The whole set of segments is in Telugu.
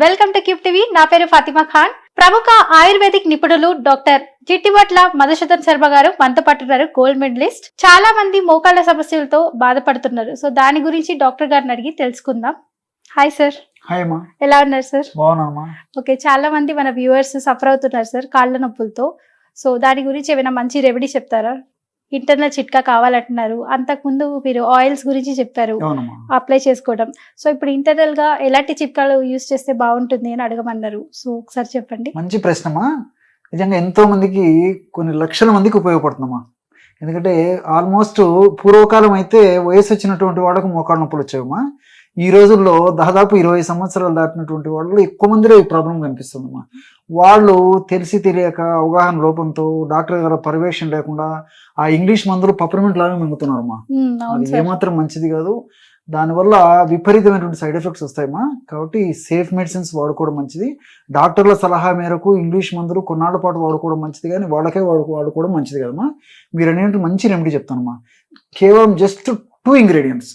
Welcome to cube TV. నా పేరు ఫాతిమా ఖాన్. ప్రముఖ ఆయుర్వేదిక్ నిపుణులు డాక్టర్ చిట్టిబట్ల మధుసూదన్ శర్మ గారు మనతో పట్టున్నారు గోల్డ్ మెడలిస్ట్. చాలా మంది మోకాళ్ళ సమస్యలతో బాధపడుతున్నారు. సో దాని గురించి డాక్టర్ గారిని అడిగి తెలుసుకుందాం. హాయ్ సార్ హాయ్ అమ్మా ఎలా ఉన్నారు సార్ ఓకే చాలా మంది మన వ్యూవర్స్ సఫర్ అవుతున్నారు సార్ కాళ్ళ నొప్పులతో. సో దాని గురించి ఏమైనా మంచి రెమెడీ చెప్తారా? ఇంటర్నల్ చిట్కా కావాలంటున్నారు. అంతకుముందు మీరు ఆయిల్స్ గురించి చెప్పారు. అప్లై చేసుకోవడం. సో ఇప్పుడు ఇంటర్నల్గా ఎలాంటి చిట్కాలు యూస్ చేస్తే బాగుంటుంది అని అడగమన్నారు. సో ఒకసారి చెప్పండి. మంచి ప్రశ్నమ్మా నిజంగా ఎంతో మందికి కొన్ని లక్షల మందికి ఉపయోగపడుతుందమ్మా. ఎందుకంటే ఆల్మోస్ట్ పూర్వకాలం అయితే వయసు వచ్చినటువంటి వాళ్ళకు మోకాళ్ళ నొప్పులు వచ్చాయమ్మా ఈ రోజుల్లో దాదాపు ఇరవై సంవత్సరాలు దాటినటువంటి వాళ్ళు ఎక్కువ మందిలో ఈ ప్రాబ్లం కనిపిస్తుందమ్మా. వాళ్ళు తెలిసి తెలియక అవగాహన లోపంతో డాక్టర్ గారి పర్యవేక్షణ లేకుండా ఆ ఇంగ్లీష్ మందులు పపర్మెంట్ లాగా మింగుతున్నారమ్మా. అది ఏమాత్రం మంచిది కాదు. దానివల్ల విపరీతమైనటువంటి సైడ్ ఎఫెక్ట్స్ వస్తాయమ్మా. కాబట్టి సేఫ్ మెడిసిన్స్ వాడుకోవడం మంచిది. డాక్టర్ల సలహా మేరకు ఇంగ్లీష్ మందులు కొన్నాళ్ళ పాటు వాడుకోవడం మంచిది కానీ వాళ్ళకే వాడు వాడుకోవడం మంచిది కదమ్మా. మీరు అనేది మంచి రెమెడీ చెప్తానమ్మా. కేవలం జస్ట్ టూ ఇంగ్రీడియంట్స్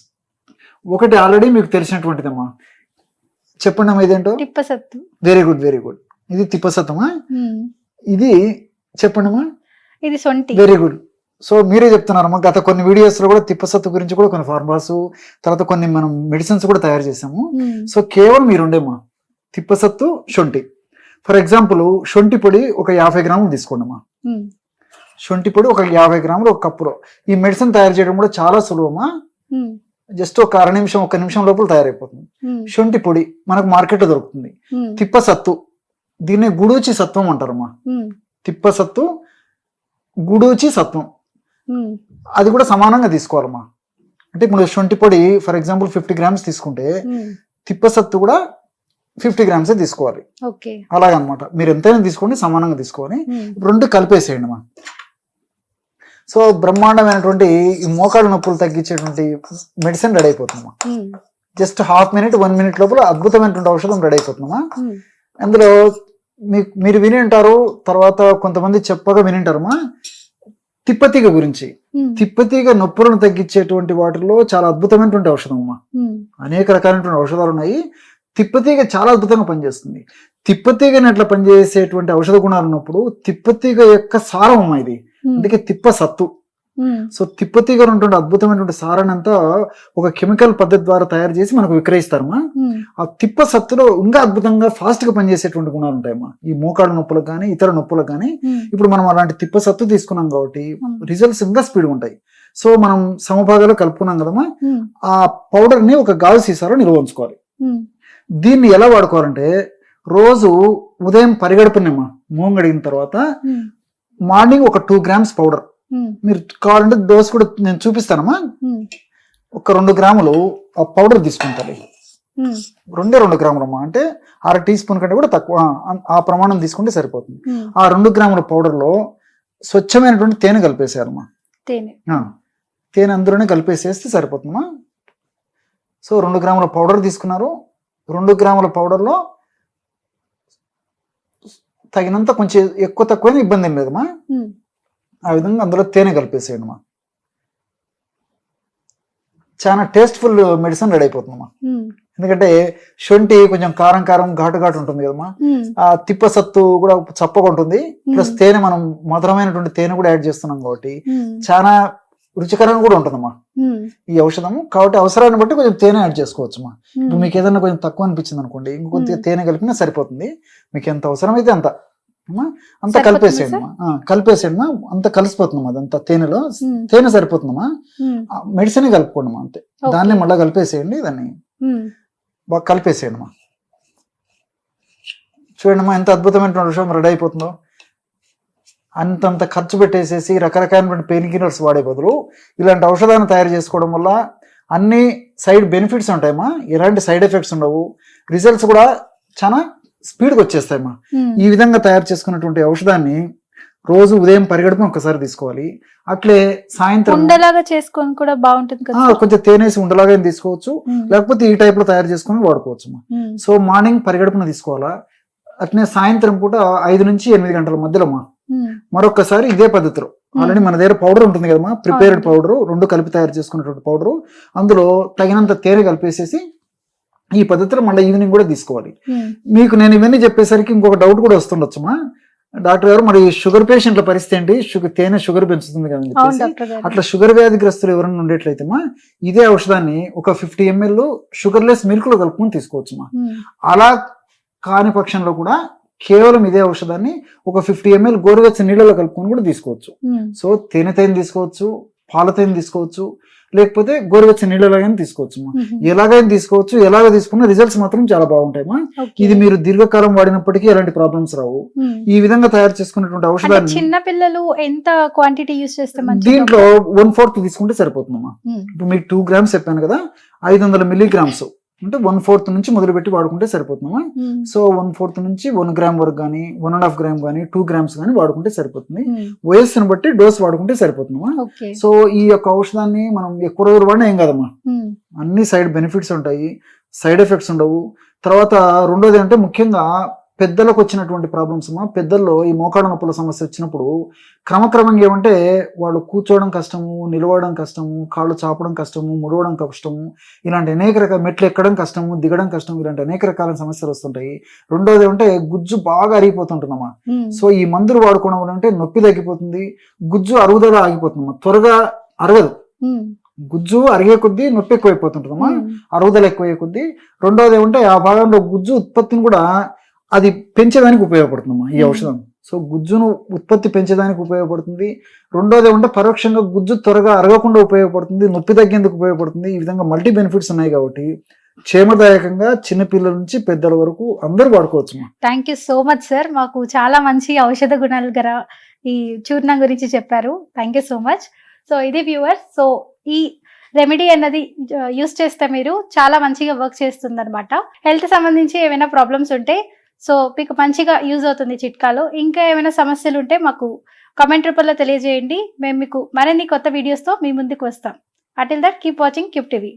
ఒకటి ఆల్రెడీ మీకు తెలిసినటువంటిదమ్మా. చెప్పండి అమ్మా ఇదేంటో? తిప్పసత్తు. వెరీ గుడ్ వెరీ గుడ్ ఇది తిప్పసత్తమా? ఉమ్, ఇది చెప్పండి అమ్మా. ఇది సొంటి. వెరీ గుడ్ సో మీరే చెప్తున్నారమ్మా గత కొన్ని వీడియోస్లో కూడా తిప్పసత్తు గురించి కూడా కొన్ని ఫార్మాస్ తర్వాత కొన్ని మనం మెడిసిన్స్ కూడా తయారు చేసాము సో కేవలం మీరు ఉండేమ్మా తిప్పసత్తు శొంఠి. ఫర్ ఎగ్జాంపుల్ శొంఠి పొడి ఒక యాభై గ్రాములు తీసుకోండి అమ్మా. ఉమ్, శొంఠి పొడి ఒక యాభై గ్రాములు ఒక కప్పులో. ఈ మెడిసిన్ తయారు చేయడం కూడా చాలా సులువమ్మా. ఉమ్, జస్ట్ ఒక అర నిమిషం ఒక నిమిషం లోపల తయారైపోతుంది. ఉమ్, శొంఠి పొడి మనకు మార్కెట్లో దొరుకుతుంది. ఉమ్, తిప్పసత్తు దీన్ని గుడూచి సత్వం అంటారమ్మా. ఉమ్, తిప్పసత్తు గుడూచి సత్వం. అది కూడా సమానంగా తీసుకోవాలమ్మా. అంటే ఇప్పుడు శొంఠి పొడి ఫర్ ఎగ్జాంపుల్ ఫిఫ్టీ గ్రామ్స్ తీసుకుంటే తిప్పసత్తు కూడా ఫిఫ్టీ గ్రామ్సే తీసుకోవాలి. అలాగనమాట. మీరు ఎంతైనా తీసుకోండి సమానంగా ఇప్పుడు రెండు కలిపేసేయండి మా సో బ్రహ్మాండమైనటువంటి ఈ మోకాళ్ళ నొప్పులు తగ్గించేటువంటి medicine ready అయిపోతుందమ్మా. Just half minute one minute లోపల అద్భుతమైనటువంటి ఔషధం రెడీ అయిపోతుందమ్మా. అందులో మీకు మీరు విని ఉంటారు తర్వాత కొంతమంది చెప్పగా విని ఉంటారమ్మా. తిప్పతీగ గురించి. తిప్పతీగ నొప్పులను తగ్గించేటువంటి వాటిలో చాలా అద్భుతమైనటువంటి ఔషధం అమ్మా అనేక రకాలైనటువంటి ఔషధాలు ఉన్నాయి. తిప్పతీగ చాలా అద్భుతంగా పనిచేస్తుంది. తిప్పతీగని అట్లా పనిచేసేటువంటి ఔషధ గుణాలు ఉన్నప్పుడు తిప్పతీగ యొక్క సారం అమ్మా ఇది. అందుకే తిప్ప సత్తు. సో తిప్పతీగ ఉన్నటువంటి అద్భుతమైనటువంటి సారాన్ని అంతా ఒక కెమికల్ పద్ధతి ద్వారా తయారు చేసి మనకు విక్రయిస్తారమ్మా. ఆ తిప్ప సత్తులో ఇంకా అద్భుతంగా ఫాస్ట్గా పనిచేసేటువంటి గుణాలు ఉంటాయమ్మా. ఈ మోకాళ్ళ నొప్పులకు కానీ ఇతర నొప్పులకు కానీ ఇప్పుడు మనం అలాంటి తిప్ప సత్తు తీసుకున్నాం కాబట్టి రిజల్ట్స్ ఇంకా స్పీడ్ ఉంటాయి. సో మనం సమభాగాలు కలుపుకున్నాం కదమ్మా. ఆ పౌడర్ని ఒక గాజు సీసాలో నిల్వ ఉంచుకోవాలి. దీన్ని ఎలా వాడుకోవాలంటే రోజు ఉదయం పరిగడుపునేమ్మా. మూంగ్ అడిగిన తర్వాత మార్నింగ్ ఒక టూ గ్రామ్స్ పౌడర్. మీరు కావాలంటే దోశ కూడా నేను చూపిస్తానమ్మా. ఒక రెండు గ్రాములు ఆ పౌడర్ తీసుకుంటారు రెండే రెండు గ్రాములు అమ్మా అంటే అర టీ స్పూన్ కంటే కూడా తక్కువ. ఆ, ప్రమాణం తీసుకుంటే సరిపోతుంది. ఆ రెండు గ్రాముల పౌడర్లో స్వచ్ఛమైనటువంటి తేనె. ఆ, తేనె అందులోనే కలిపేసేస్తే సరిపోతుందమ్మా. సో రెండు గ్రాముల పౌడర్ తీసుకున్నారు. రెండు గ్రాముల పౌడర్లో తగినంత కొంచెం ఎక్కువ తక్కువైనా ఇబ్బంది ఏం లేదమ్మా. ఆ విధంగా అందులో తేనె కలిపేసేయండి అమ్మా చాలా టేస్ట్ఫుల్ మెడిసిన్ రెడీ అయిపోతుందమ్మా. ఎందుకంటే శొంఠి కొంచెం కారం కారం ఘాటు ఘాటు ఉంటుంది కదమ్మా. ఆ తిప్ప సత్తు కూడా చప్పగా ఉంటుంది. ప్లస్ తేనె మనం మధురమైనటువంటి తేనె కూడా యాడ్ చేస్తున్నాం కాబట్టి చాలా రుచికరంగా కూడా ఉంటుందమ్మా. ఈ ఔషధము. కాబట్టి అవసరాన్ని బట్టి కొంచెం తేనె యాడ్ చేసుకోవచ్చు అమ్మా ఉమ్, ఇప్పుడు మీకు ఏదైనా కొంచెం తక్కువ అనిపించింది అనుకోండి ఇంకొద్దిగా. తేనె కలిపినా సరిపోతుంది. మీకు ఎంత అవసరమైతే అంత. అంత కలిపేసేయండి అమ్మా. ఆ, కలిపేసేయండి అమ్మా. అంత కలిసిపోతుందమ్మా అదంతా తేనెలో. తేనె సరిపోతుందమ్మా. మెడిసిన్ కలుపుకోండి అమ్మా అంతే. దాన్ని మళ్ళీ కలిపేసేయండి దాన్ని బాగా కలిపేసేయండి అమ్మా చూడండి అమ్మా ఎంత అద్భుతమైన విషయం రెడీ అయిపోతుందో. అంతంత ఖర్చు పెట్టేసేసి రకరకాలైనటువంటి పెయిన్ కిల్లర్స్ వాడే బదులు ఇలాంటి ఔషధాన్ని తయారు చేసుకోవడం వల్ల అన్ని సైడ్ బెనిఫిట్స్ ఉంటాయమ్మా. ఎలాంటి సైడ్ ఎఫెక్ట్స్ ఉండవు. రిజల్ట్స్ కూడా చాలా స్పీడ్గా వచ్చేస్తాయమ్మా. ఈ విధంగా తయారు చేసుకున్నటువంటి ఔషధాన్ని రోజు ఉదయం పరిగడుపున ఒకసారి తీసుకోవాలి. అట్లే సాయంత్రం ఉండలాగా చేసుకొని కూడా బాగుంటుంది కదా? కొంచెం తేనేసి ఉండలాగా తీసుకోవచ్చు. లేకపోతే ఈ టైప్లో తయారు చేసుకుని వాడుకోవచ్చు సో మార్నింగ్ పరిగడుపున తీసుకోవాలా. అట్నే సాయంత్రం పూట ఐదు నుంచి ఎనిమిది గంటల మధ్యలో అమ్మా ఉమ్, మరొకసారి ఇదే పద్ధతిలో. ఆల్రెడీ మన దగ్గర పౌడర్ ఉంటుంది కదమ్మా ప్రిపేర్డ్. పౌడర్ రెండు కలిపి తయారు చేసుకున్నటువంటి పౌడర్. అందులో తగినంత తేనె కలిపేసేసి ఈ పద్ధతిలో మళ్ళీ ఈవినింగ్ కూడా తీసుకోవాలి. మీకు నేను ఇవన్నీ చెప్పేసరికి ఇంకొక డౌట్ కూడా వస్తుండొచ్చుమా డాక్టర్ గారు మరి షుగర్ పేషెంట్ల పరిస్థితి ఏంటి? షుగర్ తేనె షుగర్ పెంచుతుంది కదా చెప్పేసి అట్లా షుగర్ వ్యాధిగ్రస్తులు ఎవరైనా ఉండేట్లయితే మా ఇదే ఔషధాన్ని ఒక ఫిఫ్టీ ఎంఎల్ షుగర్లెస్ మిల్క్లో కలుపుకొని తీసుకోవచ్చుమా అలా కాని పక్షంలో కూడా కేవలం ఇదే ఔషధాన్ని ఒక ఫిఫ్టీ ఎంఎల్ గోరువెచ్చని నీళ్ళలో కలుపుకొని కూడా తీసుకోవచ్చు. ఉమ్, సో తేనె తేనె తీసుకోవచ్చు పాల తేనె తీసుకోవచ్చు లేకపోతే గోరువెచ్చని నీళ్ళలో కానీ తీసుకోవచ్చు ఉమ్, ఎలాగైనా తీసుకోవచ్చు ఎలాగ తీసుకున్న రిజల్ట్స్ మాత్రం చాలా బాగుంటాయి మా ఓకే. ఇది మీరు దీర్ఘకాలం వాడినప్పటికీ ఎలాంటి ప్రాబ్లమ్స్ రావు. ఉమ్. ఈ విధంగా తయారు చేసుకున్నటువంటి ఔషధాన్ని చిన్న పిల్లలు ఎంత క్వాంటిటీ యూస్ చేస్తే దీంట్లో వన్ ఫోర్త్ తీసుకుంటే సరిపోతుందమ్మా. ఇప్పుడు మీకు టూ గ్రామ్స్ చెప్పాను కదా ఐదు వందల మిల్లీగ్రామ్స్ అంటే వన్ ఫోర్త్ నుంచి మొదలుపెట్టి వాడుకుంటే సరిపోతుందమ్మా. సో వన్ ఫోర్త్ నుంచి వన్ గ్రామ్ వరకు కానీ వన్ అండ్ హాఫ్ గ్రామ్ కానీ టూ గ్రామ్స్ కానీ వాడుకుంటే సరిపోతుంది. ఉమ్, వయస్సును బట్టి డోస్ వాడుకుంటే సరిపోతుందమ్మా. సో ఈ యొక్క ఔషధాన్ని మనం ఎక్కువ రోజులు వాడినా ఏం కాదమ్మా. ఉమ్, అన్ని సైడ్ బెనిఫిట్స్ ఉంటాయి. సైడ్ ఎఫెక్ట్స్ ఉండవు. తర్వాత రెండోది అంటే ముఖ్యంగా పెద్దలకు వచ్చినటువంటి ప్రాబ్లమ్స్ అమ్మా పెద్దల్లో ఈ మోకాళ్ళ నొప్పుల సమస్య వచ్చినప్పుడు క్రమక్రమంగా ఏమంటే వాళ్ళు కూర్చోవడం కష్టము నిలవడం కష్టము కాళ్ళు చాపడం కష్టము ముడవడం కష్టము ఇలాంటి అనేక రకాల మెట్లు ఎక్కడం కష్టము దిగడం కష్టం ఇలాంటి అనేక రకాల సమస్యలు వస్తుంటాయి. రెండోది అంటే గుజ్జు బాగా అరిగిపోతుంటుందమ్మా సో ఈ మందులు వాడుకోవడం వల్ల అంటే నొప్పి తగ్గిపోతుంది గుజ్జు అరుగుదల ఆగిపోతుందమ్మా త్వరగా అరగదు. గుజ్జు అరిగే కొద్దీ నొప్పి ఎక్కువైపోతుంటుందమ్మా అరుగుదల ఎక్కువయ్యే కొద్దీ. రెండోది ఏమంటే ఆ భాగంలో గుజ్జు ఉత్పత్తిని కూడా అది పెంచేదానికి ఉపయోగపడుతుందమ్మా ఈ. ఔషధం. సో గుజ్జును ఉత్పత్తి పెంచేదానికి ఉపయోగపడుతుంది. రెండోది ఏమంటే పరోక్షంగా గుజ్జు త్వరగా అరగకుండా ఉపయోగపడుతుంది నొప్పి తగ్గేందుకు ఉపయోగపడుతుంది. ఈ విధంగా మల్టీ బెనిఫిట్స్ ఉన్నాయి కాబట్టి క్షేమదాయకంగా చిన్న పిల్లల నుంచి పెద్దల వరకు అందరూ వాడుకోవచ్చు thank you so much sir మాకు చాలా మంచి ఔషధ గుణాలు గల ఈ చూర్ణం గురించి చెప్పారు. Thank you so much so ఇది వ్యూవర్స్ సో ఈ రెమెడీ అన్నది యూస్ చేస్తే మీరు చాలా మంచిగా వర్క్ చేస్తుంది అనమాట హెల్త్ సంబంధించి ఏమైనా ప్రాబ్లమ్స్ ఉంటే సో మీకు మంచిగా యూజ్ అవుతుంది చిట్కాలు. ఇంకా ఏమైనా సమస్యలు ఉంటే మాకు కామెంట్ రూపంలో తెలియజేయండి. మేము మీకు మరిన్ని కొత్త వీడియోస్తో మీ ముందుకు వస్తాం. Until that keep watching Cube TV